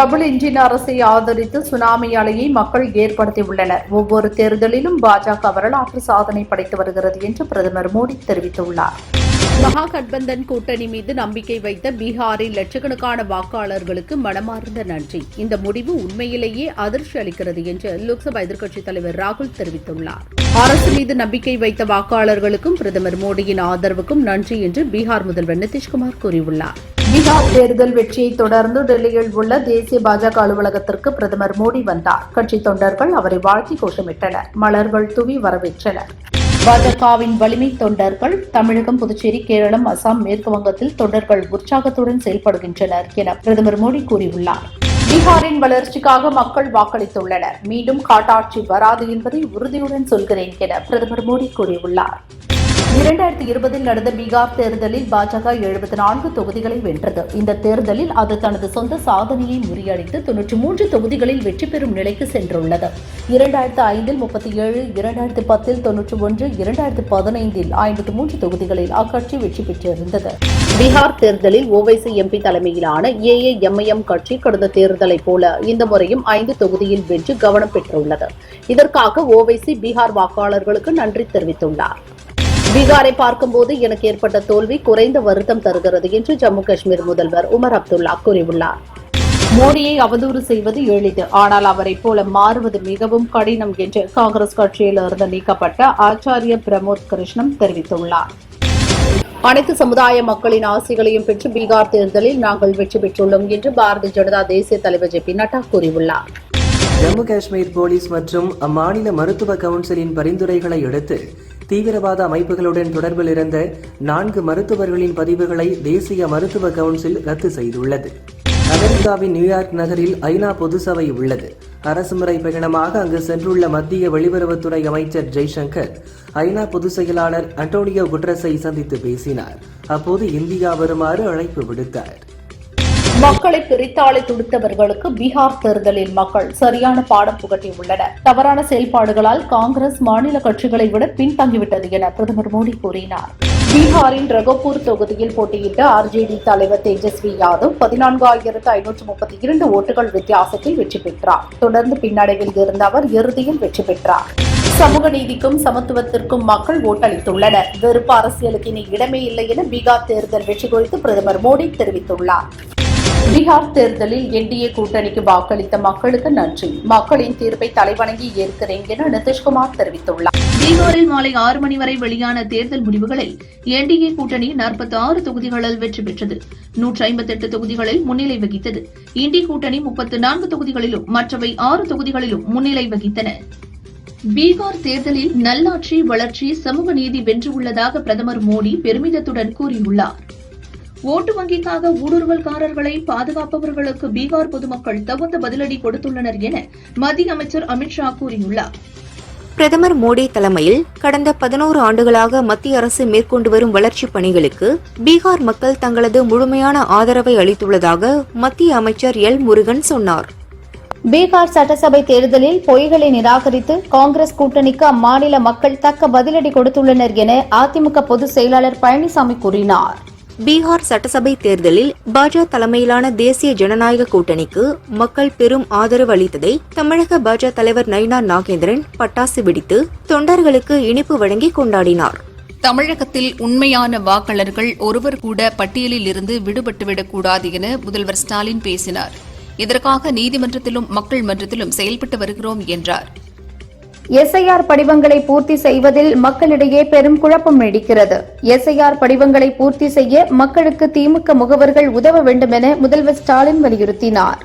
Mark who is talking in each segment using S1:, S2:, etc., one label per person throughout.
S1: Double engine அரசை ஆதரித்து tsunami அலையை மக்கள் ஏற்படுத்தியுள்ளனர். ஒவ்வொரு தேர்தலிலும் பாஜக வரலாற்று சாதனை படைத்து வருகிறது என்று பிரதமர் மோடி தெரிவித்துள்ளார். மகாகட்பந்தன் கூட்டணி மீது நம்பிக்கை வைத்த பீகாரில் லட்சக்கணக்கான வாக்காளர்களுக்கு மனமார்ந்த நன்றி. இந்த முடிவு உண்மையிலேயே அதிர்ச்சி அளிக்கிறது என்று லோக்சபா எதிர்க்கட்சித் தலைவர் ராகுல் தெரிவித்துள்ளார். அரசு மீது நம்பிக்கை வைத்த வாக்காளர்களுக்கும் பிரதமர் மோடியின் ஆதரவுக்கும் நன்றி என்று பீகார் முதல்வர் நிதிஷ்குமார் கூறியுள்ளார். பீகார் தேர்தல் வெற்றியை தொடர்ந்து டெல்லியில் உள்ள தேசிய பாஜக அலுவலகத்திற்கு பிரதமர் மோடி வந்தார். கட்சி தொண்டர்கள் அவரை வாழ்த்தி கோஷமிட்டனர். மலர்கள் துவி வரவேற்றனர். பாஜகவின் வலிமை தொண்டர்கள் தமிழகம் புதுச்சேரி கேரளம் அசாம் மேற்கு வங்கத்தில் தொண்டர்கள் உற்சாகத்துடன் செயல்படுகின்றனர் என பிரதமர் மோடி கூறியுள்ளார். பீகாரின் வளர்ச்சிக்காக மக்கள் வாக்களித்துள்ளனர். மீண்டும் காட்டாட்சி வராது என்பதை உறுதியுடன் சொல்கிறேன் என பிரதமர் மோடி கூறியுள்ளார். இரண்டாயிரத்தி இருபதில் நடந்த பீகார் தேர்தலில் பாஜக எழுபத்தி நான்கு தொகுதிகளை வென்றது. இந்த தேர்தலில் அது தனது சொந்த சாதனையை முறியடித்து தொன்னூற்றி மூன்று தொகுதிகளில் வெற்றி பெறும் நிலைக்கு சென்றுள்ளது. இரண்டாயிரத்து ஐந்தில் முப்பத்தி ஏழு இரண்டாயிரத்தி பத்தில் தொன்னூற்றி ஒன்று இரண்டாயிரத்தி பதினைந்தில் ஐம்பத்தி மூன்று தொகுதிகளில் அக்கட்சி வெற்றி பெற்றிருந்தது. பீகார் தேர்தலில் ஓவைசி எம்பி தலைமையிலான ஏஏஎம்ஐஎம் கட்சி கடந்த தேர்தலைப் போல இந்த முறையும் ஐந்து தொகுதியில் வென்று கவனம் பெற்றுள்ளது. இதற்காக ஓவைசி பீகார் வாக்காளர்களுக்கு நன்றி தெரிவித்துள்ளார். பீகாரை பார்க்கும்போது எனக்கு ஏற்பட்ட தோல்வி குறைந்த வருத்தம் தருகிறது என்று ஜம்மு காஷ்மீர் முதல்வர் உமர் அப்துல்லா கூறியுள்ளார். மோடியை அவதூறு செய்வது எளிது. ஆனால் அவரை போல மாறுவது மிகவும் கடினம் என்று காங்கிரஸ் கட்சியிலிருந்து நீக்கப்பட்ட ஆச்சாரிய பிரமோத் கிருஷ்ணம் தெரிவித்துள்ளார். அனைத்து சமுதாய மக்களின் ஆசைகளையும் பெற்று பீகார் தேர்தலில் நாங்கள் வெற்றி பெற்றுள்ளோம் என்று பாரதிய ஜனதா தேசிய தலைவர் ஜே பி நட்டா கூறியுள்ளார்.
S2: ஜம்மு காஷ்மீர் போலீஸ் மற்றும் அம்மாநில மருத்துவ கவுன்சிலின் பரிந்துரைகளை அடுத்து தீவிரவாத அமைப்புகளுடன் தொடர்பில் இருந்த நான்கு மருத்துவர்களின் பதிவுகளை தேசிய மருத்துவ கவுன்சில் ரத்து செய்துள்ளது. அமெரிக்காவின் நியூயார்க் நகரில் ஐநா பொதுசபை உள்ளது. அரசுமுறை பயணமாக அங்கு சென்றுள்ள மத்திய வெளியுறவுத்துறை அமைச்சர் ஜெய்சங்கர் ஐநா பொதுச் செயலாளர் அண்டோனியோ குட்ரஸை சந்தித்து பேசினார். அப்போது இந்தியா வருமாறு அழைப்பு விடுத்தார்.
S1: மக்களை பிரித்தாளை துடித்தவர்களுக்கு பீகார் தேர்தலில் மக்கள் சரியான பாடம் புகட்டியுள்ளனர். தவறான செயல்பாடுகளால் காங்கிரஸ் மாநில கட்சிகளை விட பின்தங்கிவிட்டது என பிரதமர் மோடி கூறினார். பீகாரின் ரகோபூர் தொகுதியில் போட்டியிட்ட ஆர்ஜேடி தலைவர் தேஜஸ்வி யாதவ் பதினான்காயிரத்து ஐநூற்று முப்பத்தி இரண்டு ஓட்டுகள் வித்தியாசத்தில் வெற்றி பெற்றார். தொடர்ந்து பின்னடைவில் இருந்த அவர் இறுதியில் வெற்றி பெற்றார். சமூக நீதிக்கும் சமத்துவத்திற்கும் மக்கள் ஓட்டளித்துள்ளனர். வெறுப்பு அரசியலுக்கு இனி இடமே இல்லை என பீகார் தேர்தல் வெற்றி குறித்து பிரதமர் மோடி தெரிவித்துள்ளார். பீகார் தேர்தலில் என்டிஏ கூட்டணிக்கு வாக்களித்த மக்களுக்கு நன்றி. மக்களின் தீர்ப்பை தலைவணங்கி ஏற்கிறேன் என நிதிஷ்குமார் தெரிவித்துள்ளார்.
S3: பீகாரில் மாலை ஆறு மணி வரை வெளியான தேர்தல் முடிவுகளில் என்டிஏ கூட்டணி 46 ஆறு தொகுதிகளில் வெற்றி பெற்றது. நூற்றி ஐம்பத்தெட்டு தொகுதிகளில் முன்னிலை வகித்தது. இண்டி கூட்டணி முப்பத்தி நான்கு தொகுதிகளிலும் மற்றவை ஆறு தொகுதிகளிலும் முன்னிலை வகித்தன. பீகார் தேர்தலில் நல்லாட்சி வளர்ச்சி சமூக நீதி வென்றுள்ளதாக பிரதமர் மோடி பெருமிதத்துடன் கூறியுள்ளார். ஓட்டு வங்கிக்காக ஊடுருவல்காரர்களை பாதுகாப்பவர்களுக்கு பீகார் பொதுமக்கள் தகுந்த பதிலடி கொடுத்துள்ளனர் என மத்திய அமைச்சர் அமித்ஷா கூறியுள்ளார்.
S4: பிரதமர் மோடி தலைமையில் கடந்த பதினோரு ஆண்டுகளாக மத்திய அரசு மேற்கொண்டு வரும் வளர்ச்சிப் பணிகளுக்கு பீகார் மக்கள் தங்களது முழுமையான ஆதரவை அளித்துள்ளதாக மத்திய அமைச்சர் எல் முருகன் சொன்னார்.
S5: பீகார் சட்டசபை தேர்தலில் பொய்களை நிராகரித்து காங்கிரஸ் கூட்டணிக்கு அம்மாநில மக்கள் தக்க பதிலடி கொடுத்துள்ளனர் என அதிமுக பொதுச் செயலாளர் பழனிசாமி கூறினார்.
S4: பீகார் சட்டசபை தேர்தலில் பாஜக தலைமையிலான தேசிய ஜனநாயக கூட்டணிக்கு மக்கள் பெரும் ஆதரவு அளித்ததை தமிழக பாஜக தலைவர் நயினா நாகேந்திரன் பட்டாசு வெடித்து தொண்டர்களுக்கு இனிப்பு வழங்கி கொண்டாடினார்.
S6: தமிழகத்தில் உண்மையான வாக்காளர்கள் ஒருவர் கூட பட்டியலில் இருந்து விடுபட்டுவிடக் கூடாது என முதல்வர் ஸ்டாலின் பேசினார். இதற்காக நீதிமன்றத்திலும் மக்கள் மன்றத்திலும் செயல்பட்டு வருகிறோம் என்றார்.
S5: எஸ்ஐஆர் படிவங்களை பூர்த்தி செய்வதில் மக்களிடையே பெரும் குழப்பம் நீடிக்கிறது. எஸ்ஐஆர் படிவங்களை பூர்த்தி செய்ய மக்களுக்கு திமுக முகவர்கள் உதவ வேண்டும் என முதல்வர் ஸ்டாலின் வலியுறுத்தினார்.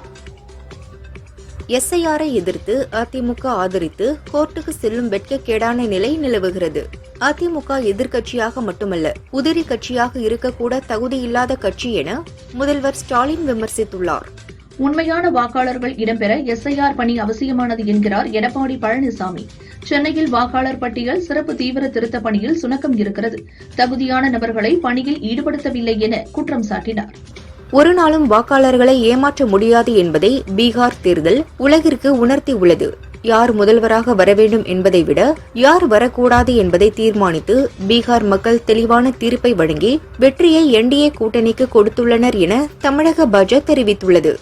S4: எஸ்ஐஆரை எதிர்த்து அதிமுக ஆதரித்து கோர்ட்டுக்கு செல்லும் வெட்கக்கேடான நிலை நிலவுகிறது. அதிமுக எதிர்க்கட்சியாக மட்டுமல்ல உதிரி கட்சியாக இருக்கக்கூட தகுதியில்லாத கட்சி என முதல்வர் ஸ்டாலின் விமர்சித்துள்ளார்.
S3: உண்மையான வாக்காளர்கள் இடம்பெற எஸ்ஐஆர் பணி அவசியமானது என்கிறார் எடப்பாடி பழனிசாமி. சென்னையில் வாக்காளர் பட்டியல் சிறப்பு தீவிர திருத்த பணியில் சுணக்கம் இருக்கிறது. தகுதியான நபர்களை பணியில் ஈடுபடுத்தவில்லை என குற்றம் சாட்டினார்.
S4: ஒரு நாளும் வாக்காளர்களை ஏமாற்ற முடியாது என்பதை பீகார் தேர்தல் உலகிற்கு உணர்த்தியுள்ளது யார் முதல்வராக வர வேண்டும் என்பதை விட யார் வரக்கூடாது என்பதை தீர்மானித்து பீகார் மக்கள் தெளிவான தீர்ப்பை வழங்கி வெற்றியை என்டிஏ கூட்டணிக்கு கொடுத்துள்ளனர் என தமிழக பட்ஜெட் தெரிவித்துள்ளது.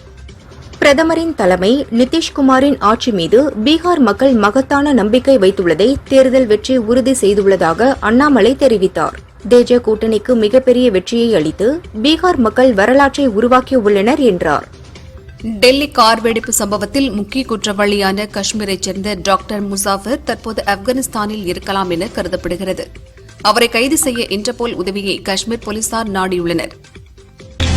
S4: பிரதமரின் தலைமை நிதிஷ்குமாரின் ஆட்சி மீது பீகார் மக்கள் மகத்தான நம்பிக்கை வைத்துள்ளதை தேர்தல் வெற்றி உறுதி செய்துள்ளதாக அண்ணாமலை தெரிவித்தார். தேஜ கூட்டணிக்கு மிகப்பெரிய வெற்றியை அளித்து பீகார் மக்கள் வரலாற்றை உருவாக்கியுள்ளனர் என்றார்.
S6: டெல்லி கார் வெடிப்பு சம்பவத்தில் முக்கிய குற்றவாளியான காஷ்மீரைச் சேர்ந்த டாக்டர் முசாஃபர் தற்போது ஆப்கானிஸ்தானில் இருக்கலாம் என கருதப்படுகிறது. அவரை கைது செய்ய இன்டர்போல் உதவியை காஷ்மீர் போலீசார் நாடியுள்ளனர்.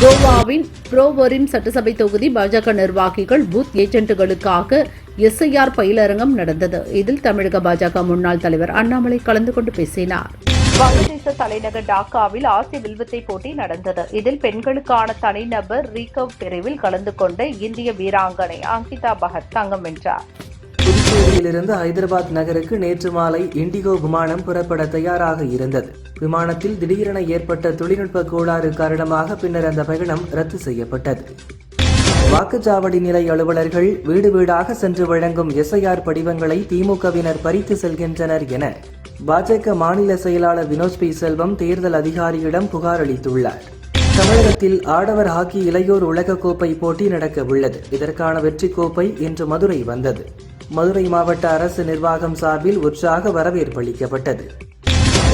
S1: கோவாவின் புரோவரிம் சட்டசபை தொகுதி பாஜக நிர்வாகிகள் பூத் ஏஜென்ட்டுகளுக்காக எஸ்ஐஆர் பயிலரங்கம் நடந்தது. இதில் தமிழக பாஜக முன்னாள் தலைவர் அண்ணாமலை கலந்து கொண்டு பேசினார். வங்கதேச தலைநகர் டாக்காவில் ஆசிய வில்வித்தை போட்டி நடந்தது. இதில் பெண்களுக்கான தனிநபர் ரீகவ் பிரிவில் கலந்து கொண்ட இந்திய வீராங்கனை அங்கிதா பகத் தங்கம் வென்றார்.
S2: புதுச்சேரியிலிருந்து ஹைதராபாத் நகருக்கு நேற்று மாலை இண்டிகோ விமானம் புறப்பட தயாராக இருந்தது. விமானத்தில் திடீரென ஏற்பட்ட தொழில்நுட்ப கோளாறு காரணமாக பின்னர் அந்த பயணம் ரத்து செய்யப்பட்டது. வாக்குச்சாவடி நிலை அலுவலர்கள் வீடு வீடாக சென்று வழங்கும் எஸ்ஐஆர் படிவங்களை திமுகவினர் பறித்து செல்கின்றனர் என பாஜக மாநில செயலாளர் வினோத் பி. செல்வம் தேர்தல் அதிகாரியிடம் புகார் அளித்துள்ளார். தமிழகத்தில் ஆடவர் ஹாக்கி இளையோர் உலகக்கோப்பை போட்டி நடக்க உள்ளது இதற்கான வெற்றி கோப்பை இன்று மதுரை வந்தது. மதுரை மாவட்ட அரசு நிர்வாகம் சார்பில் உற்சாக வரவேற்பு அளிக்கப்பட்டது.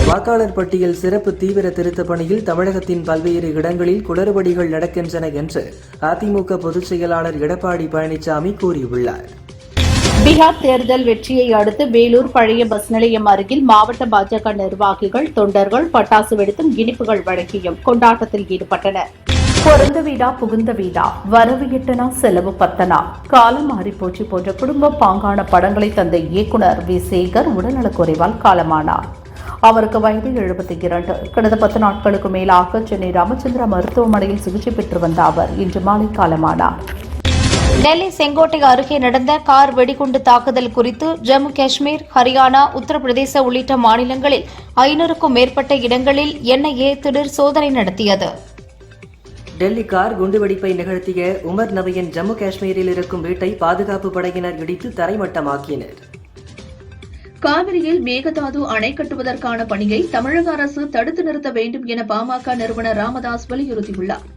S2: வாக்காளர் பட்டியல் சிறப்பு தீவிர திருத்தப் பணியில் தமிழகத்தின் பல்வேறு இடங்களில் குளறுபடிகள் நடக்கின்றன என்று அதிமுக பொதுச் செயலாளர் எடப்பாடி பழனிசாமி கூறியுள்ளார்.
S1: பீகார் தேர்தல் வெற்றியை அடுத்து வேலூர் பழைய பஸ் நிலையம் அருகில் மாவட்ட பாஜக நிர்வாகிகள் தொண்டர்கள் பட்டாசு வெடித்தும் இனிப்புகள் வழங்கியும் கொண்டாட்டத்தில் ஈடுபட்டனர். பிறந்த வீடா புகுந்த வீடா வரவு எட்டனா செலவு பத்தனா. காலம் மாறிப்போச்சு போன்ற குடும்ப பாங்கான படங்களை தந்த இயக்குனர் வி. சேகர் உடல்நலக்குறைவால் காலமானார். அவருக்கு வயது எழுபத்தி இரண்டு. கடந்த பத்து நாட்களுக்கு மேலாக சென்னை ராமச்சந்திரா மருத்துவமனையில் சிகிச்சை பெற்று வந்த அவர் இன்று மாலை காலமானார்.
S5: டெல்லி செங்கோட்டை அருகே நடந்த கார் வெடிகுண்டு தாக்குதல் குறித்து ஜம்மு காஷ்மீர் ஹரியானா உத்தரப்பிரதேச உள்ளிட்ட மாநிலங்களில் ஐநூறுக்கும் மேற்பட்ட இடங்களில் என்ஐஏ திடீர் சோதனை நடத்தியது.
S2: டெல்லி கார் குண்டுவெடிப்பை நிகழ்த்திய உமர் நபியின் ஜம்மு காஷ்மீரில் இருக்கும் வீட்டை பாதுகாப்பு படையினர் இடித்து தரைமட்டமாக்கினர்.
S3: காவிரியில் மேகதாது அணை கட்டுவதற்கான பணியை தமிழக அரசு தடுத்து நிறுத்த வேண்டும் என பாமக நிறுவனர் ராமதாஸ் வலியுறுத்தியுள்ளார்.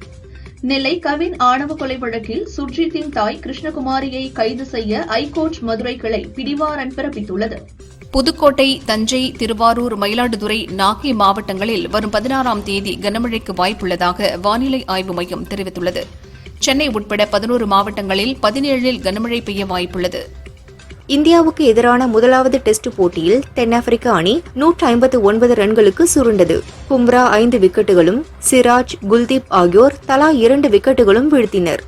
S3: நெல்லை கவின் ஆணவ கொலை வழக்கில் சுர்ஜித்தின் தாய் கிருஷ்ணகுமாரியை கைது செய்ய ஐகோர்ட் மதுரை கிளை பிடிவாரன் பிறப்பித்துள்ளது.
S6: புதுக்கோட்டை தஞ்சை திருவாரூர் மயிலாடுதுறை நாகை மாவட்டங்களில் வரும் பதினாறாம் தேதி கனமழைக்கு வாய்ப்புள்ளதாக வானிலை ஆய்வு மையம் தெரிவித்துள்ளது. சென்னை உட்பட பதினோரு மாவட்டங்களில் பதினேழில் கனமழை பெய்ய வாய்ப்புள்ளது.
S4: இந்தியாவுக்கு எதிரான முதலாவது டெஸ்ட் போட்டியில் தென்னாப்பிரிக்க அணி நூற்று ஐம்பத்து ஒன்பது ரன்களுக்கு சுருண்டது. பும்ரா ஐந்து விக்கெட்டுகளும் சிராஜ் குல்தீப் ஆகியோர் தலா இரண்டு விக்கெட்டுகளும் வீழ்த்தினர்.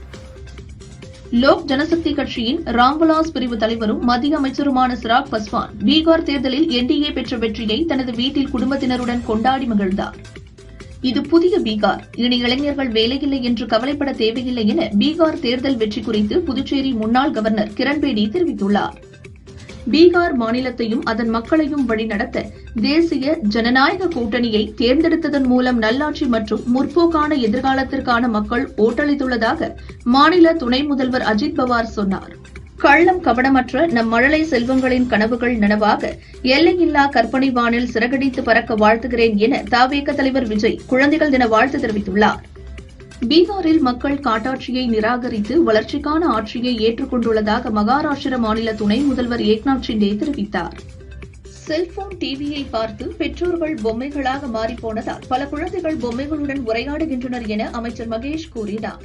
S3: லோக் ஜனசக்தி கட்சியின் ராம்விலாஸ் பிரிவு தலைவரும் மத்திய அமைச்சருமான சிராக் பஸ்வான் பீகார் தேர்தலில் என்டிஏ பெற்ற வெற்றியை தனது வீட்டில் குடும்பத்தினருடன் கொண்டாடி மகிழ்ந்தார். இது புதிய பீகார். இனி இளைஞர்கள் வேலையில்லை என்று கவலைப்பட தேவையில்லை என பீகார் தேர்தல் வெற்றி குறித்து புதுச்சேரி முன்னாள் கவர்னர் கிரண்பேடி தெரிவித்துள்ளார். பீகார் மாநிலத்தையும் அதன் மக்களையும் வழிநடத்த தேசிய ஜனநாயக கூட்டணியை தேர்ந்தெடுத்ததன் மூலம் நல்லாட்சி மற்றும் முற்போக்கான எதிர்காலத்திற்கான மக்கள் ஓட்டளித்துள்ளதாக மாநில துணை முதல்வர் அஜித் பவார் சொன்னார். கள்ளம் கவனமற்ற நம் மழலை செல்வங்களின் கனவுகள் நனவாக எல்லையில்லா கற்பனை வானில் சிறகடித்து பறக்க வாழ்த்துகிறேன் என தாவேக தலைவர் விஜய் குழந்தைகள் தின வாழ்த்து தெரிவித்துள்ளார். பீகாரில் மக்கள் காட்டாட்சியை நிராகரித்து வளர்ச்சிக்கான ஆட்சியை ஏற்றுக்கொண்டுள்ளதாக மகாராஷ்டிர மாநில துணை முதல்வர் ஏக்நாத் ஷிண்டே தெரிவித்தார். செல்போன் டிவியை பார்த்து பெற்றோர்கள் பொம்மைகளாக மாறிப்போனதால் பல குழந்தைகள் பொம்மைகளுடன் உரையாடுகின்றனர் என அமைச்சர் மகேஷ் கூறினார்.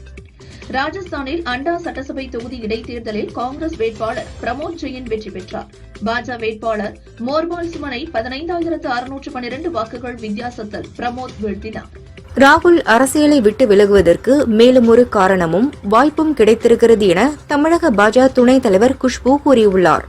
S3: ராஜஸ்தானில் அண்டா சட்டசபை தொகுதி இடைத்தேர்தலில் காங்கிரஸ் வேட்பாளர் பிரமோத் ஜெயின் வெற்றி பெற்றார். பாஜக வேட்பாளர் மோர்பால் சுமனை பதினைந்தாயிரத்து அறுநூற்று பனிரண்டு வாக்குகள் வித்தியாசத்தில் பிரமோத் வீழ்த்தினார்.
S4: ராகுல் அரசியலை விட்டு விலகுவதற்கு மேலும் ஒரு காரணமும் வாய்ப்பும் கிடைத்திருக்கிறது என தமிழக பாஜக துணைத் தலைவர் குஷ்பு கூறியுள்ளார்.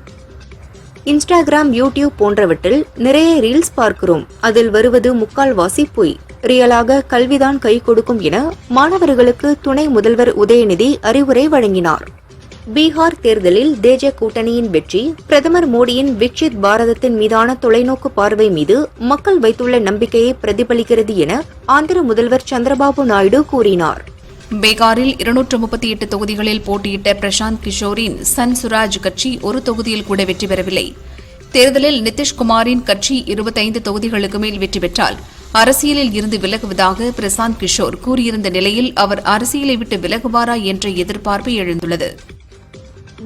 S4: இன்ஸ்டாகிராம் யூடியூப் போன்றவற்றில் நிறைய ரீல்ஸ் பார்க்கிறோம். அதில் வருவது முக்கால்வாசி பொய். ரியலாக கல்விதான் கை கொடுக்கும் என மாணவர்களுக்கு துணை முதல்வர் உதயநிதி அறிவுரை வழங்கினார். பீகார் தேர்தலில் தேஜ கூட்டணியின் வெற்றி பிரதமர் மோடியின் விக்ஷித் பாரதத்தின் மீதான தொலைநோக்கு பார்வை மீது மக்கள் வைத்துள்ள நம்பிக்கையை பிரதிபலிக்கிறது என ஆந்திர முதல்வர் சந்திரபாபு நாயுடு கூறினார்.
S6: பீகாரில் இருநூற்று முப்பத்தி எட்டு தொகுதிகளில் போட்டியிட்ட பிரசாந்த் கிஷோரின் சன் சுராஜ் கட்சி ஒரு தொகுதியில் கூட வெற்றி பெறவில்லை. தேர்தலில் நிதிஷ்குமாரின் கட்சி இருபத்தைந்து தொகுதிகளுக்கு மேல் வெற்றி பெற்றால் அரசியலில் இருந்து விலகுவதாக பிரசாந்த் கிஷோர் கூறியிருந்த நிலையில் அவர் அரசியலை விட்டு விலகுவாரா என்ற எதிர்பார்ப்பு எழுந்துள்ளது.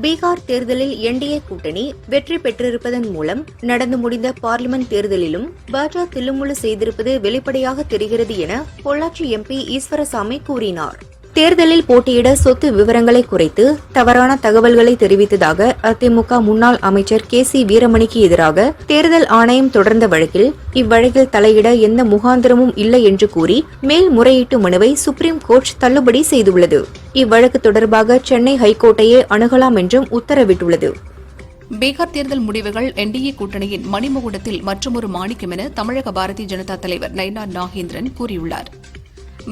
S4: பீகார் தேர்தலில் என்டிஏ கூட்டணி வெற்றி பெற்றிருப்பதன் மூலம் நடந்து முடிந்த பார்லிமெண்ட் தேர்தலிலும் பாஜக தில்லுமுள்ளு செய்திருப்பது வெளிப்படையாக தெரிகிறது என பொள்ளாச்சி எம்பி ஈஸ்வரசாமி கூறினார். தேர்தலில் போட்டியிட சொத்து விவரங்களை குறைத்து தவறான தகவல்களை தெரிவித்ததாக அதிமுக முன்னாள் அமைச்சர் கே சி வீரமணிக்கு எதிராக தேர்தல் ஆணையம் தொடர்ந்த வழக்கில் இவ்வழக்கில் தலையிட எந்த முகாந்திரமும் இல்லை என்று கூறி மேல்முறையீட்டு மனுவை சுப்ரீம் கோர்ட் தள்ளுபடி செய்துள்ளது. இவ்வழக்கு தொடர்பாக சென்னை ஹைகோர்ட்டையே அணுகலாம் என்றும் உத்தரவிட்டுள்ளது.
S6: பீகார் தேர்தல் முடிவுகள் என்டிஏ கூட்டணியின் மணிமகுடத்தில் மற்றொரு மாணிக்கம் என தமிழக பாரதிய ஜனதா தலைவர் நைனா நாகேந்திரன் கூறியுள்ளார்.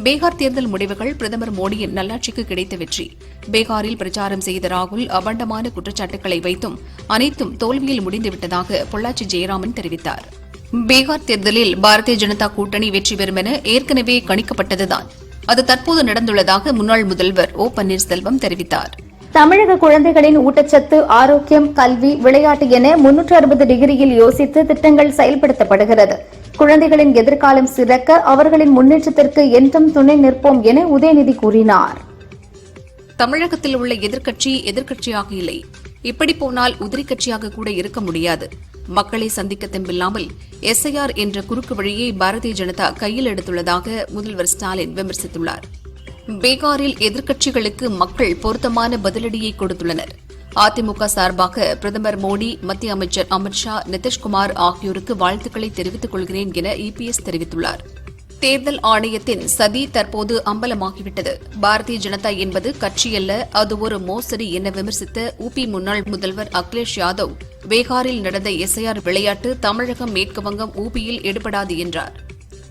S6: பீகார் தேர்தல் முடிவுகள் பிரதமர் மோடியின் நல்லாட்சிக்கு கிடைத்த வெற்றி. பீகாரில் பிரச்சாரம் செய்த ராகுல் அபண்டமான குற்றச்சாட்டுகளை வைத்தும் அனைத்தும் தோல்வியில் முடிந்துவிட்டதாக பொள்ளாச்சி ஜெயராமன் தெரிவித்தார். பீகார் தேர்தலில் பாரதிய ஜனதா கூட்டணி வெற்றி பெறும் என ஏற்கனவே கணிக்கப்பட்டதுதான். அது தற்போது நடந்துள்ளதாக முன்னாள் முதல்வர் ஓ பன்னீர்செல்வம் தெரிவித்தார்.
S5: தமிழக குழந்தைகளின் ஊட்டச்சத்து ஆரோக்கியம் கல்வி விளையாட்டு என முன்னூற்று அறுபது டிகிரியில் யோசித்து திட்டங்கள் செயல்படுத்தப்படுகிறது. குழந்தைகளின் எதிர்காலம் சிறக்க அவர்களின் முன்னேற்றத்திற்கு என்றும் துணை நிற்போம் என உதயநிதி கூறினார்.
S6: தமிழகத்தில் உள்ள எதிர்க்கட்சி எதிர்க்கட்சியாக இல்லை. இப்படி போனால் உதிரி கட்சியாக கூட இருக்க முடியாது. மக்களை சந்திக்க தெம்பில்லாமல் எஸ்ஐஆர் என்ற குறுக்கு வழியை பாரதிய ஜனதா கையில் எடுத்துள்ளதாக முதல்வர் ஸ்டாலின் விமர்சித்துள்ளார். பீகாரில் எதிர்க்கட்சிகளுக்கு மக்கள் பொருத்தமான பதிலடியை கொடுத்துள்ளனர். அதிமுக சார்பாக பிரதமர் மோடி மத்திய அமைச்சர் அமித்ஷா நிதிஷ்குமார் ஆகியோருக்கு வாழ்த்துக்களை தெரிவித்துக் கொள்கிறேன் என இபிஎஸ் தெரிவித்துள்ளார். தேர்தல் ஆணையத்தின் சதி தற்போது அம்பலமாகிவிட்டது. பாரதிய ஜனதா என்பது கட்சியல்ல அது ஒரு மோசடி என விமர்சித்த உபி முன்னாள் முதல்வர் அகிலேஷ் யாதவ் பீகாரில் நடந்த எஸ்ஐஆர் விளையாட்டு தமிழகம் மேற்குவங்கம் ஊபியில் எடுபடாது என்றார்.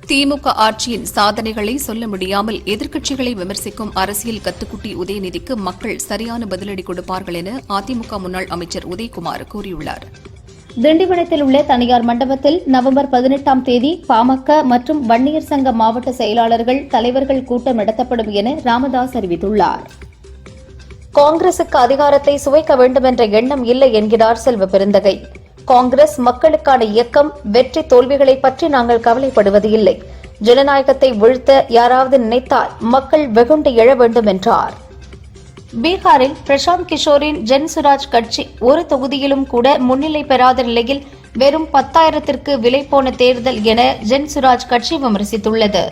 S6: திமுக ஆட்சியின் சாதனைகளை சொல்ல முடியாமல் எதிர்க்கட்சிகளை விமர்சிக்கும் அரசியல் கத்துக்குட்டி உதயநிதிக்கு மக்கள் சரியான பதிலடி கொடுப்பார்கள் என அதிமுக முன்னாள் அமைச்சர் உதயகுமார் கூறியுள்ளார்.
S5: திண்டிவனத்தில் உள்ள தனியார் மண்டபத்தில் நவம்பர் பதினெட்டாம் தேதி பாமக மற்றும் வன்னியர் சங்க மாவட்ட செயலாளர்கள் தலைவர்கள் கூட்டம் நடத்தப்படும் என ராமதாஸ் அறிவித்துள்ளார். காங்கிரசுக்கு அதிகாரத்தை சுவைக்க வேண்டும் என்ற எண்ணம் இல்லை என்கிறார் செல்வ பெருந்தகை. காங்கிரஸ் மக்களுக்கான இயக்கம் வெற்றி தோல்விகளை பற்றி நாங்கள் கவலைப்படுவது இல்லை. ஜனநாயகத்தை வீழ்த்த யாராவது நினைத்தால் மக்கள் வெகுண்டு எழ வேண்டும் என்றார். பீகாரில் பிரசாந்த் கிஷோரின் ஜென் சுராஜ் கட்சி ஒரு தொகுதியிலும் கூட முன்னிலை பெறாத நிலையில் வெறும் பத்தாயிரத்திற்கு விலை போன தேர்தல் என ஜென் சுராஜ் கட்சி விமர்சித்துள்ளது.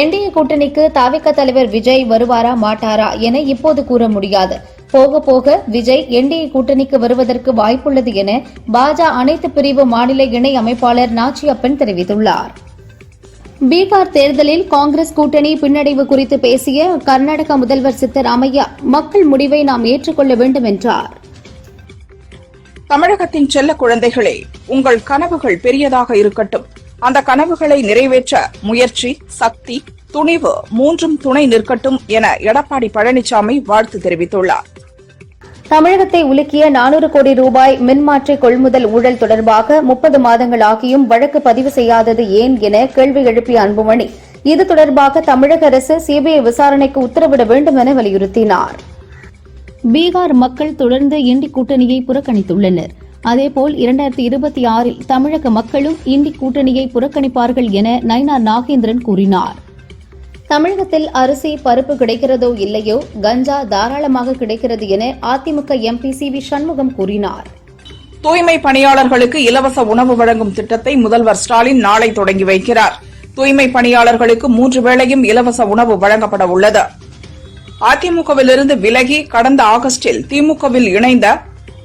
S5: என்டிஏ கூட்டணிக்கு தாவிக தலைவர் விஜய் வருவாரா மாட்டாரா என இப்போது கூற முடியாது. போக போக விஜய் என்டிஏ கூட்டணிக்கு வருவதற்கு வாய்ப்புள்ளது என பாஜக அனைத்து பிரிவு மாநில இணை அமைப்பாளர் நாச்சியப்பன் தெரிவித்துள்ளார். பீகார் தேர்தலில் காங்கிரஸ் கூட்டணி பின்னடைவு குறித்து பேசிய கர்நாடக முதல்வர் சித்தராமையா மக்கள் முடிவை நாம் ஏற்றுக்கொள்ள வேண்டும் என்றார்
S7: தமிழகத்தின் செல்ல குழந்தைகளே உங்கள் கனவுகள் பெரியதாக இருக்கட்டும். அந்த கனவுகளை நிறைவேற்ற முயற்சி சக்தி துணிவு மூன்றும் துணை நிற்கட்டும் என எடப்பாடி பழனிசாமி வாழ்த்து தெரிவித்துள்ளார்.
S5: தமிழகத்தை உலுக்கிய நானூறு கோடி ரூபாய் மின்மாற்றி கொள்முதல் ஊழல் தொடர்பாக முப்பது மாதங்கள் ஆகியும் வழக்கு பதிவு செய்யாதது ஏன் என கேள்வி எழுப்பிய அன்புமணி. இது தொடர்பாக தமிழக அரசு சிபிஐ விசாரணைக்கு உத்தரவிட வேண்டும் என வலியுறுத்தினார். பீகார் மக்கள் தொடர்ந்து இண்டி கூட்டணியை புறக்கணித்துள்ளனர். அதேபோல் இரண்டாயிரத்தி இருபத்தி ஆறில் தமிழக மக்களும் இண்டி கூட்டணியை புறக்கணிப்பார்கள் என நயினா நாகேந்திரன் கூறினார். தமிழகத்தில் அரிசி பருப்பு கிடைக்கிறதோ இல்லையோ கஞ்சா தாராளமாக கிடைக்கிறது என AIADMK MP C V Shanmugam கூறினார்.
S7: தூய்மை பணியாளர்களுக்கு இலவச உணவு வழங்கும் திட்டத்தை முதல்வர் ஸ்டாலின் நாளை தொடங்கி வைக்கிறார். தூய்மை பணியாளர்களுக்கு மூன்று வேளையும் இலவச உணவு வழங்கப்பட உள்ளது. அதிமுகவிலிருந்து விலகி கடந்த ஆகஸ்டில் திமுகவில் இணைந்த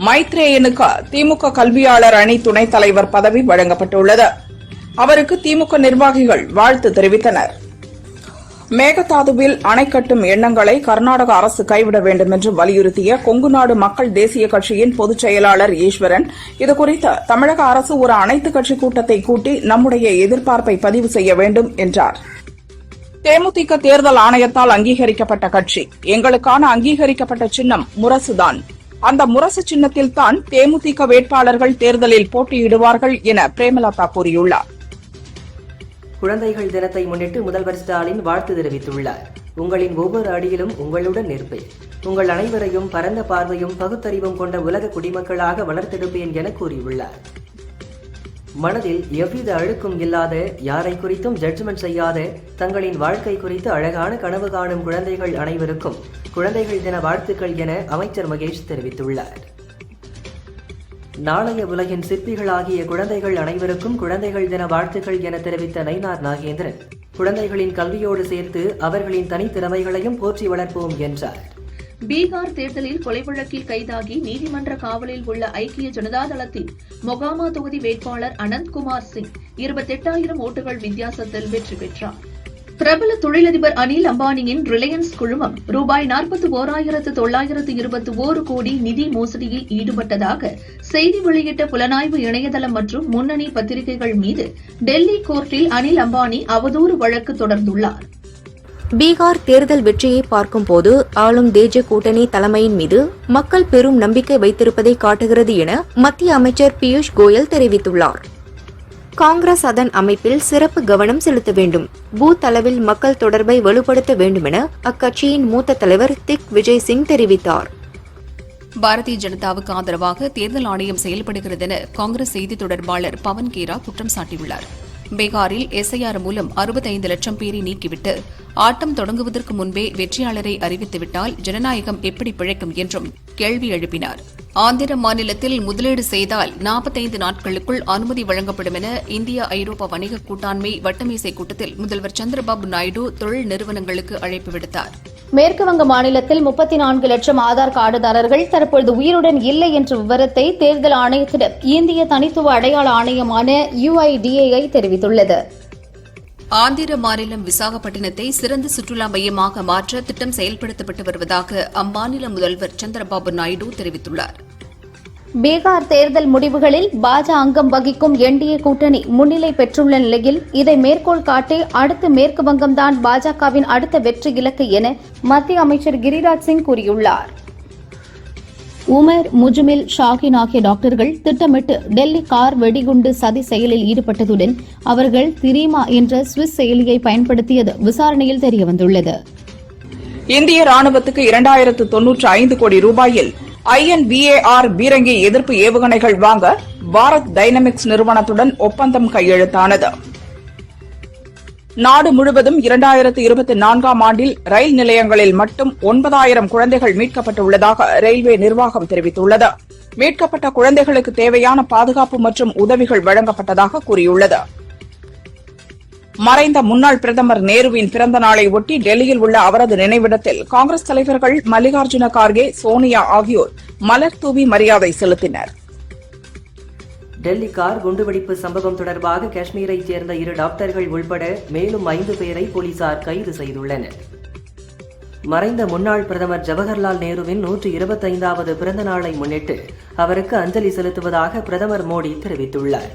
S7: மைத்ரேயனுக்கு திமுக கல்வியாளர் அணி துணைத் தலைவர் பதவி வழங்கப்பட்டுள்ளது. அவருக்கு திமுக நிர்வாகிகள் வாழ்த்து தெரிவித்தனர். மேகதாதுவில் அணை கட்டும் எண்ணங்களை கர்நாடக அரசு கைவிட வேண்டும் என்று வலியுறுத்திய கொங்கு நாடு மக்கள் தேசிய கட்சியின் பொதுச் செயலாளர் ஈஸ்வரன். இதுகுறித்து தமிழக அரசு ஒரு அனைத்து கட்சி கூட்டத்தை கூட்டி நம்முடைய எதிர்பார்ப்பை பதிவு செய்ய வேண்டும் என்றார். தேமுதிக தேர்தல் ஆணையத்தால் அங்கீகரிக்கப்பட்ட கட்சி. எங்களுக்கான அங்கீகரிக்கப்பட்ட சின்னம் முரசுதான். அந்த முரசு சின்னத்தில் தான் தேமுதிக வேட்பாளர்கள் தேர்தலில் போட்டியிடுவார்கள் என பிரேமலதா கூறியுள்ளார்.
S2: குழந்தைகள் தினத்தை முன்னிட்டு முதல்வர் ஸ்டாலின் வாழ்த்து தெரிவித்துள்ளார். உங்களின் ஒவ்வொரு அடியிலும் உங்களுடன் நிற்பேன் உங்கள் அனைவரையும் பரந்த பார்வையும் பகுத்தறிவும் கொண்ட உலக குடிமக்களாக வளர்த்தெடுப்பேன் என கூறியுள்ளார். மனதில் எவ்வித அழுக்கும் இல்லாத யாரை குறித்தும் ஜட்ஜ்மெண்ட் செய்யாத தங்களின் வாழ்க்கை குறித்து அழகான கனவு காணும் குழந்தைகள் அனைவருக்கும் குழந்தைகள் தின வாழ்த்துக்கள் என அமைச்சர் மகேஷ் தெரிவித்துள்ளார். நாளைய உலகின் சிற்பிகளாகிய குழந்தைகள் அனைவருக்கும் குழந்தைகள் தின வாழ்த்துக்கள் என தெரிவித்த நயினார் நாகேந்திரன். குழந்தைகளின் கல்வியோடு சேர்த்து அவர்களின் தனித்திறமைகளையும் போற்றி வளர்ப்போம் என்றார்.
S3: பீகார் தேர்தலில் கொலை வழக்கில் கைதாகி நீதிமன்ற காவலில் உள்ள ஐக்கிய ஜனதாதளத்தின் மொகாமா தொகுதி வேட்பாளர் அனந்த்குமார் சிங் இருபத்தெட்டாயிரம் ஓட்டுகள் வித்தியாசத்தில் வெற்றி பெற்றார். பிரபல தொழிலதிபர் அனில் அம்பானியின் ரிலையன்ஸ் குழுமம் ரூபாய் நாற்பத்தி ஓராயிரத்து தொள்ளாயிரத்து இருபத்தி ஓரு கோடி நிதி மோசடியில் ஈடுபட்டதாக செய்தி வெளியிட்ட புலனாய்வு இணையதளம் மற்றும் முன்னணி பத்திரிகைகள் மீது டெல்லி கோர்ட்டில் அனில் அம்பானி அவதூறு வழக்கு தொடர்ந்துள்ளார்.
S4: பீகார் தேர்தல் வெற்றியை பார்க்கும்போது ஆளும் தேஜ கூட்டணி தலைமையின் மீது மக்கள் பெரும் நம்பிக்கை வைத்திருப்பதை காட்டுகிறது என மத்திய அமைச்சர் பியூஷ் கோயல் தெரிவித்துள்ளார். காங்கிரஸ் அதன் அமைப்பில் சிறப்பு கவனம் செலுத்த வேண்டும். பூத் அளவில் மக்கள் தொடர்பை வலுப்படுத்த வேண்டுமென அக்கட்சியின் மூத்த தலைவர் திக் விஜய் சிங் தெரிவித்தார்.
S6: பாரதிய ஜனதாவுக்கு ஆதரவாக தேர்தல் ஆணையம் செயல்படுகிறது என காங்கிரஸ் செய்தி தொடர்பாளர் பவன் கேரா குற்றம் சாட்டியுள்ளார். பீகாரில் எஸ்ஐஆர் மூலம் அறுபத்தைந்து லட்சம் பேரை நீக்கிவிட்டு ஆட்டம் தொடங்குவதற்கு முன்பே வெற்றியாளரை அறிவித்துவிட்டால் ஜனநாயகம் எப்படி பிழைக்கும் என்றும் கேள்வி எழுப்பினார். ஆந்திர மாநிலத்தில் முதலீடு செய்தால் நாற்பத்தைந்து நாட்களுக்குள் அனுமதி வழங்கப்படும் என இந்திய ஐரோப்பா வணிக கூட்டாண்மை வட்டமேசை கூட்டத்தில் முதல்வர் சந்திரபாபு நாயுடு தொழில் நிறுவனங்களுக்கு அழைப்பு விடுத்தார்.
S5: மேற்குவங்க மாநிலத்தில் முப்பத்தி நான்கு லட்சம் ஆதார் கார்டுதாரர்கள் தற்பொழுது உயிருடன் இல்லை என்ற விவரத்தை தேர்தல் ஆணையத்திடம் இந்திய தனித்துவ அடையாள ஆணையமான யுஐடிஏஐ தெரிவித்துள்ளது.
S6: ஆந்திர மாநிலம் விசாகப்பட்டினத்தை சிறந்த சுற்றுலா மையமாக மாற்ற திட்டம் செயல்படுத்தப்பட்டு வருவதாக அம்மாநில முதல்வர் சந்திரபாபு நாயுடு தெரிவித்துள்ளார்.
S5: பீகார் தேர்தல் முடிவுகளில் பாஜ அங்கம் வகிக்கும் என்டிஏ கூட்டணி முன்னிலை பெற்றுள்ள நிலையில் இதை மேற்கோள் காட்டி அடுத்து மேற்கு வங்கம்தான் பாஜகவின் அடுத்த வெற்றி இலக்கு என மத்திய அமைச்சர் கிரிராஜ் சிங் கூறியுள்ளார். உமர் முஜ்மில் ஷாகின் ஆகிய டாக்டர்கள் திட்டமிட்டு டெல்லி கார் வெடிகுண்டு சதி செயலில் ஈடுபட்டதுடன் அவர்கள் திரீமா என்ற சுவிஸ் செயலியை பயன்படுத்தியது விசாரணையில் தெரியவந்துள்ளது.
S7: இந்திய ராணுவத்துக்கு இரண்டாயிரத்து தொன்னூற்று ஐந்து கோடி ரூபாயில் ஐஎன்பிஏஆர் பீரங்கி எதிர்ப்பு ஏவுகணைகள் வாங்க பாரத் டைனமிக்ஸ் நிறுவனத்துடன் ஒப்பந்தம் கையெழுத்தானது. நாடு முழுவதும் இரண்டாயிரத்து இருபத்தி நான்காம் ஆண்டில் ரயில் நிலையங்களில் மட்டும் ஒன்பதாயிரம் குழந்தைகள் மீட்கப்பட்டுள்ளதாக ரயில்வே நிர்வாகம் தெரிவித்துள்ளது. மீட்கப்பட்ட குழந்தைகளுக்கு தேவையான பாதுகாப்பு மற்றும் உதவிகள் வழங்கப்பட்டதாக கூறியுள்ளது. மறைந்த முன்னாள் பிரதமர் நேருவின் பிறந்த நாளை ஒட்டி டெல்லியில் உள்ள அவரது நினைவிடத்தில் காங்கிரஸ் தலைவர்கள் மல்லிகார்ஜுன கார்கே சோனியா ஆகியோர் மலர் தூவி மரியாதை செலுத்தினர்.
S2: டெல்லி கார் குண்டுவெடிப்பு சம்பவம் தொடர்பாக காஷ்மீரைச் சேர்ந்த இரு டாக்டர்கள் உள்பட மேலும் ஐந்து பேரை போலீசார் கைது செய்துள்ளனர். மறைந்த முன்னாள் பிரதமர் ஜவஹர்லால் நேருவின் நூற்று இருபத்தைந்தாவது பிறந்த நாளை முன்னிட்டு அவருக்கு அஞ்சலி செலுத்துவதாக பிரதமர் மோடி தெரிவித்துள்ளார்.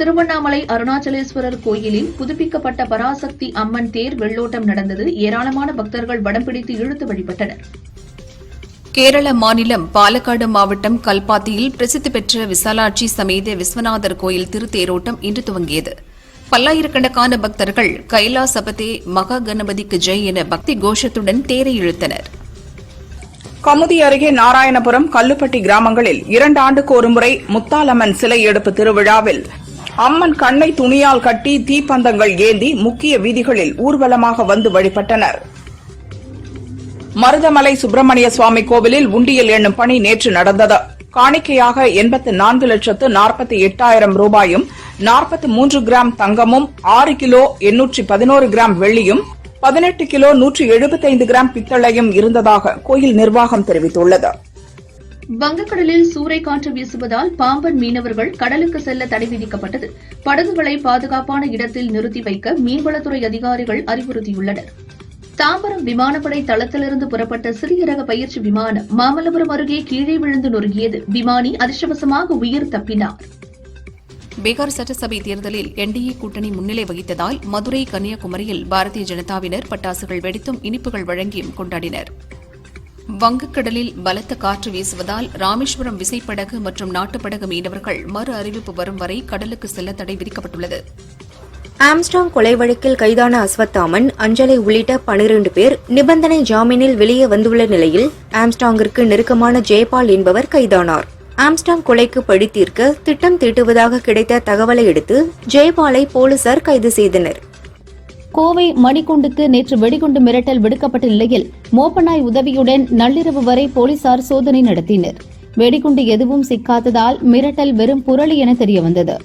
S3: திருவண்ணாமலை அருணாச்சலேஸ்வரர் கோயிலில் புதுப்பிக்கப்பட்ட பராசக்தி அம்மன் தேர் வெள்ளோட்டம் நடந்தது. ஏராளமான பக்தர்கள் வடம் பிடித்து இழுத்து வழிபட்டனர்.
S6: கேரள மாநிலம் பாலக்காடு மாவட்டம் கல்பாத்தியில் பிரசித்தி பெற்ற விசாலாட்சி சமேத விஸ்வநாதர் கோயில் திருத்தேரோட்டம் இன்று துவங்கியது. பல்லாயிரக்கணக்கான பக்தர்கள் கைலாசபதே மகா கணபதிக்கு ஜெய் என பக்தி கோஷத்துடன் தேரை இழுத்தனர்.
S7: கமுதி அருகே நாராயணபுரம் கல்லுப்பட்டி கிராமங்களில் இரண்டு ஆண்டுக்கு ஒருமுறை முத்தாலம்மன் சிலை எடுப்பு திருவிழாவில் அம்மன் கண்ணை துணியால் கட்டி தீப்பந்தங்கள் ஏந்தி முக்கிய வீதிகளில் ஊர்வலமாக வந்து வழிபட்டனர். மருதமலை சுப்பிரமணிய சுவாமி கோவிலில் உண்டியல் எண்ணும் பணி நேற்று நடந்தது. காணிக்கையாக எண்பத்து நான்கு லட்சத்து நாற்பத்தி எட்டாயிரம் ரூபாயும் நாற்பத்தி மூன்று கிராம் தங்கமும் ஆறு கிலோ எண்ணூற்றி பதினோரு கிராம் வெள்ளியும் பதினெட்டு கிலோ நூற்றி எழுபத்தைந்து கிராம் பித்தளையும் இருந்ததாக கோயில் நிர்வாகம் தெரிவித்துள்ளது.
S3: வங்கக்கடலில் சூறைக்காற்று வீசுவதால் பாம்பன் மீனவர்கள் கடலுக்கு செல்ல தடை விதிக்கப்பட்டது. படகுகளை பாதுகாப்பான இடத்தில் நிறுத்தி வைக்க மீன்வளத்துறை அதிகாரிகள் அறிவுறுத்தியுள்ளனர். தாம்பரம் விமானப்படை தளத்திலிருந்து புறப்பட்ட சிறிய ரக பயிற்சி விமானம் மாமல்லபுரம் அருகே கீழே விழுந்து நொறுங்கியது. விமானி அதிர்ஷ்டவசமாக உயிர் தப்பினார்.
S6: பீகார் சட்டசபை தேர்தலில் என்டிஏ கூட்டணி முன்னிலை வகித்ததால் மதுரை கன்னியாகுமரியில் பாரதிய ஜனதாவினர் பட்டாசுகள் வெடித்தும் இனிப்புகள் வழங்கியும் கொண்டாடினர். வங்கக்கடலில் பலத்த காற்று வீசுவதால் ராமேஸ்வரம் விசைப்படகு மற்றும் நாட்டுப்படகு மீனவர்கள் மறு அறிவிப்பு வரும் வரை கடலுக்கு செல்ல தடை விதிக்கப்பட்டுள்ளது.
S4: ஆம்ஸ்டாங் கொலை வழக்கில் கைதான அஸ்வத்தாமன் அஞ்சலை உள்ளிட்ட பனிரண்டு பேர் நிபந்தனை ஜாமீனில் வெளியே வந்துள்ள நிலையில் ஆம்ஸ்டாங்கிற்கு நெருக்கமான ஜெயபால் என்பவர் கைதானார். ஆம்ஸ்டாங் கொலைக்கு பழி தீர்க்க திட்டம் தீட்டுவதாக கிடைத்த தகவலை அடுத்து ஜெயபாலை போலீசார் கைது செய்தனர்.
S5: கோவை மணிக்குண்டுக்கு நேற்று வெடிகுண்டு மிரட்டல் விடுக்கப்பட்ட நிலையில் மோப்பநாய் உதவியுடன் நள்ளிரவு வரை போலீசார் சோதனை நடத்தினர். வெடிகுண்டு எதுவும் சிக்காததால் மிரட்டல் வெறும் புரளி என தெரியவந்தது.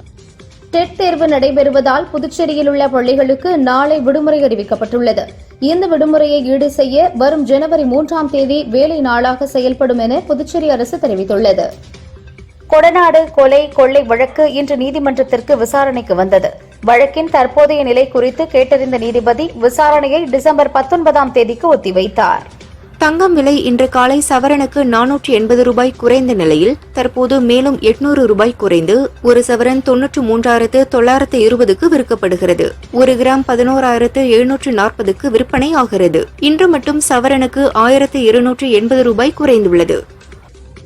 S5: டெட் தேர்வு நடைபெறுவதால் புதுச்சேரியில் உள்ள பள்ளிகளுக்கு நாளை விடுமுறை அறிவிக்கப்பட்டுள்ளது. இந்த விடுமுறையை ஈடு செய்ய வரும் ஜனவரி மூன்றாம் தேதி வேலை நாளாக செயல்படும் என புதுச்சேரி அரசு தெரிவித்துள்ளது. கொடநாடு கொலை கொள்ளை வழக்கு இன்று நீதிமன்றத்திற்கு விசாரணைக்கு வந்தது. வழக்கின் தற்போதைய நிலை குறித்து கேட்டறிந்த நீதிபதி விசாரணையை டிசம்பர் பத்தொன்பதாம் தேதிக்கு ஒத்திவைத்தார்.
S4: தங்கம் விலை இன்று காலை சவரனுக்கு நானூற்றி எண்பது ரூபாய் குறைந்த நிலையில் தற்போது மேலும் எட்நூறு ரூபாய் குறைந்து ஒரு சவரன் தொன்னூற்று மூன்றாயிரத்து தொள்ளாயிரத்து இருபதுக்கு விற்கப்படுகிறது. ஒரு கிராம் பதினோராயிரத்து எழுநூற்று நாற்பதுக்கு விற்பனை ஆகிறது. இன்று மட்டும் சவரனுக்கு ஆயிரத்து இருநூற்று எண்பது ரூபாய் குறைந்துள்ளது.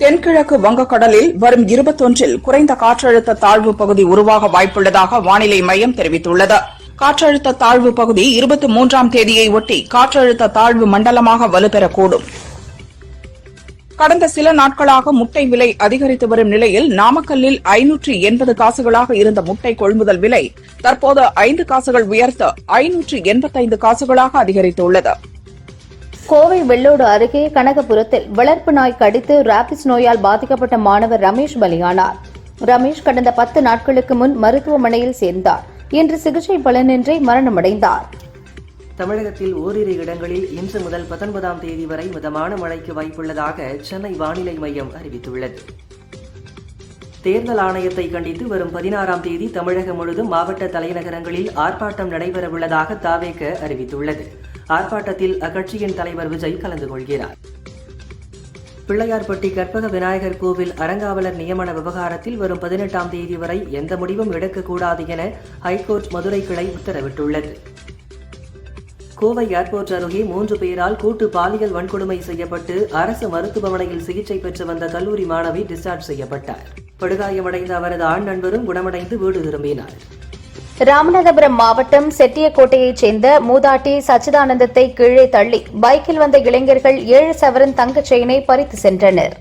S7: தென்கிழக்கு வங்கக்கடலில் வரும் இருபத்தொன்றில் குறைந்த காற்றழுத்த தாழ்வு பகுதி உருவாக வாய்ப்புள்ளதாக வானிலை மையம் தெரிவித்துள்ளது. காற்றழுத்த தாழ்வு பகுதி இருபத்தி மூன்றாம் தேதியை ஒட்டி காற்றழுத்த தாழ்வு மண்டலமாக வலுப்பெறக்கூடும். கடந்த சில நாட்களாக முட்டை விலை அதிகரித்து வரும் நிலையில் நாமக்கல்லில் ஐநூற்றி எண்பது காசுகளாக இருந்த முட்டை கொள்முதல் விலை தற்போது ஐந்து காசுகள் உயர்த்த ஐநூற்று எண்பத்தைந்து காசுகளாக அதிகரித்துள்ளது.
S5: கோவை வெள்ளோடு அருகே கனகபுரத்தில் வளர்ப்பு நாய் கடித்து ராபிஸ் நோயால் பாதிக்கப்பட்ட மாணவர் ரமேஷ் பலியானார். ரமேஷ் கடந்த பத்து நாட்களுக்கு முன் மருத்துவமனையில் சேர்ந்தார். இன்று சிகிச்சை பலனின்றி மரணமடைந்தார்.
S2: தமிழகத்தில் ஓரிரு இடங்களில் இன்று முதல் பத்தொன்பதாம் தேதி வரை மிதமான மழைக்கு வாய்ப்புள்ளதாக சென்னை வானிலை மையம் அறிவித்துள்ளது. தேர்தல் ஆணையத்தை கண்டித்து வரும் பதினாறாம் தேதி தமிழகம் முழுவதும் மாவட்ட தலைநகரங்களில் ஆர்ப்பாட்டம் நடைபெறவுள்ளதாக தாவேக அறிவித்துள்ளது. ஆர்ப்பாட்டத்தில் அக்கட்சியின் தலைவர் விஜய் கலந்து கொள்கிறார். பிள்ளையார்பட்டி கற்பக விநாயகர் கோவில் அறங்காவலர் நியமன விவகாரத்தில் வரும் பதினெட்டாம் தேதி வரை எந்த முடிவும் எடுக்கக்கூடாது என ஹைகோர்ட் மதுரை கிளை உத்தரவிட்டுள்ளது. கோவை ஏர்போர்ட் அருகே மூன்று பேரால் கூட்டு பாலியல் வன்கொடுமை செய்யப்பட்டு அரசு மருத்துவமனையில் சிகிச்சை பெற்று வந்த கல்லூரி மாணவி டிஸ்சார்ஜ் செய்யப்பட்டார். படுகாயமடைந்த அவரது ஆண் நண்பரும் குணமடைந்து வீடு திரும்பினார்.
S5: ராமநாதபுரம் மாவட்டம் செட்டியக்கோட்டையைச் சேர்ந்த மூதாட்டி சச்சிதானந்தத்தை கீழே தள்ளி பைக்கில் வந்த இளைஞர்கள் ஏழு சவரன் தங்கச் செயினை பறித்து சென்றனர்.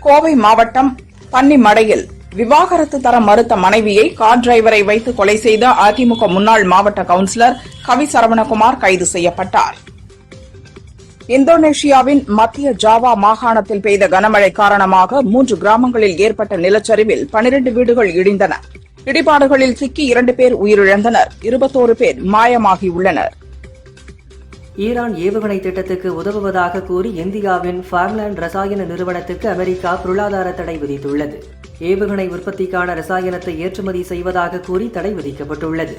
S7: கோவை மாவட்டம் பன்னிமடையில் விவாகரத்து தர மறுத்த மனைவியை கார் டிரைவரை வைத்து கொலை செய்த அதிமுக முன்னாள் மாவட்ட கவுன்சிலர் கவி சரவணகுமார் கைது செய்யப்பட்டார். இந்தோனேஷியாவின் மத்திய ஜாவா மாகாணத்தில் பெய்த கனமழை காரணமாக மூன்று கிராமங்களில் ஏற்பட்ட நிலச்சரிவில் பனிரண்டு வீடுகள் இடிந்தன. இடிபாடுகளில் சிக்கி இரண்டு பேர் உயிரிழந்தனர். இருபத்தோரு பேர் மாயமாகியுள்ளனர்.
S2: ஈரான் ஏவுகணை திட்டத்துக்கு உதவுவதாக கூறி இந்தியாவின் ஃபார்ம்லேண்ட் ரசாயன நிறுவனத்துக்கு அமெரிக்கா பொருளாதார தடை விதித்துள்ளது. ஏவுகணை உற்பத்திக்கான ரசாயனத்தை ஏற்றுமதி செய்வதாக கூறி தடை விதிக்கப்பட்டுள்ளது.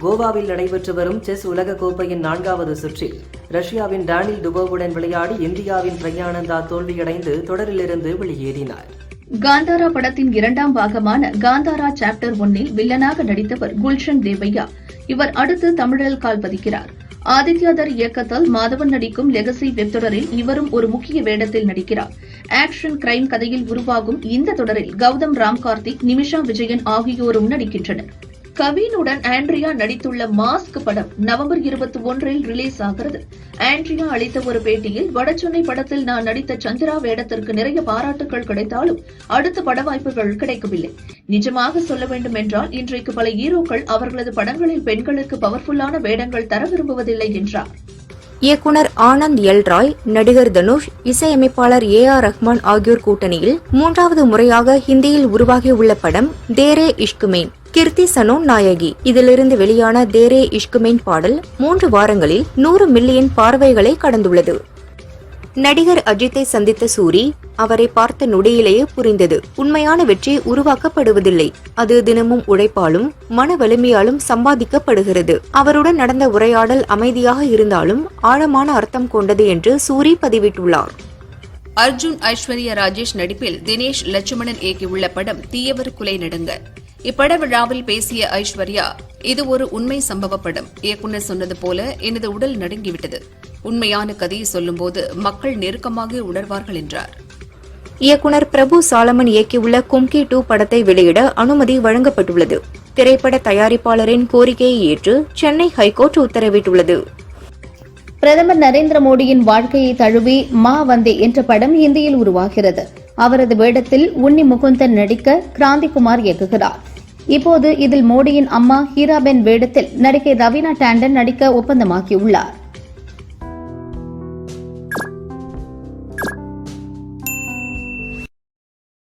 S2: கோவாவில் நடைபெற்று வரும் செஸ் உலக கோப்பையின் நான்காவது சுற்றில் ரஷ்யாவின் டானில் டுபோவுடன் விளையாடி இந்தியாவின் பிரயானந்தா தோல்வியடைந்து தொடரிலிருந்து வெளியேறினார்.
S3: காந்தாரா படத்தின் இரண்டாம் பாகமான காந்தாரா சாப்டர் ஒன்னில் வில்லனாக நடித்தவர் குல்ஷன் தேவையா. இவர் அடுத்து தமிழில் கால் பதிக்கிறார். ஆதித்யாதர் இயக்கத்தால் மாதவன் நடிக்கும் லெகசி வெப்தொடரில் இவரும் ஒரு முக்கிய வேடத்தில் நடிக்கிறார். ஆக்ஷன் கிரைம் கதையில் உருவாகும் இந்த தொடரில் கௌதம் ராம் கார்த்திக் நிமிஷா விஜயன் ஆகியோரும் நடிக்கின்றனர். கவினுடன் ஆண்ட்ரியா நடித்துள்ள மாஸ்க் படம் நவம்பர் இருபத்தி ஒன்றில் ரிலீஸ் ஆகிறது. ஆண்ட்ரியா அளித்த ஒரு பேட்டியில் வடச்சென்னை படத்தில் நான் நடித்த சந்திரா வேடத்திற்கு நிறைய பாராட்டுகள் கிடைத்தாலும் அடுத்த பட வாய்ப்புகள் கிடைக்கவில்லை. நிஜமாக சொல்ல வேண்டும் என்றால் இன்றைக்கு பல ஹீரோக்கள் அவர்களது படங்களில் பெண்களுக்கு பவர்ஃபுல்லான வேடங்கள் தர விரும்புவதில்லை என்றார்.
S4: இயக்குனர் ஆனந்த் எல். ராய் நடிகர் தனுஷ் இசையமைப்பாளர் ஏ. ஆர். ரஹ்மான் ஆகியோர் கூட்டணியில் மூன்றாவது முறையாக ஹிந்தியில் உருவாகியுள்ள படம் தேரே இஷ்குமேன் கிர்த்தி சனோன் நாயகி. இதிலிருந்து வெளியான தேரே இஷ்குமேன் பாடல் மூன்று வாரங்களில் நூறு மில்லியன் பார்வைகளை கடந்துள்ளது. நடிகர் அஜித்தை சந்தித்த சூரி அவரை பார்த்த நொடியிலேயே புரிந்தது. உண்மையான வெற்றி உருவாக்கப்படுவதில்லை. அது தினமும் உழைப்பாலும் மன வலிமையாலும் சம்பாதிக்கப்படுகிறது. அவருடன் நடந்த உரையாடல் அமைதியாக இருந்தாலும் ஆழமான அர்த்தம் கொண்டது என்று சூரி பதிவிட்டுள்ளார்.
S6: அர்ஜுன் ஐஸ்வர்யா ராஜேஷ் நடிப்பில் தினேஷ் லட்சுமணன் இயக்கியுள்ள படம் தீயவர் குலை நடுங்க. இப்பட விழாவில் பேசிய ஐஸ்வர்யா இது ஒரு உண்மை சம்பவ படம் இயக்குனர் சொன்னது போல எனது உடல் நடுங்கிவிட்டது. உண்மையான கதையை சொல்லும்போது மக்கள் நெருக்கமாக உணர்வார்கள் என்றார்.
S4: இயக்குனர் பிரபு சாலமன் இயக்கியுள்ள கும்கி டூ படத்தை வெளியிட அனுமதி வழங்கப்பட்டுள்ளது. திரைப்பட தயாரிப்பாளரின் கோரிக்கையை ஏற்று சென்னை ஹைகோர்ட் உத்தரவிட்டுள்ளது.
S5: பிரதமர் நரேந்திர மோடியின் வாழ்க்கையை தழுவி மா வந்தே என்ற படம் ஹிந்தியில் உருவாகிறது. அவரது வேடத்தில் உன்னி முகுந்தன் நடிக்க கிராந்திகுமார் இயக்குகிறார். இப்போது இதில் மோடியின் அம்மா ஹீராபென் வேடத்தில் நடிகை ரவீனா டாண்டன் நடிக்க ஒப்பந்தமாகியுள்ளார்.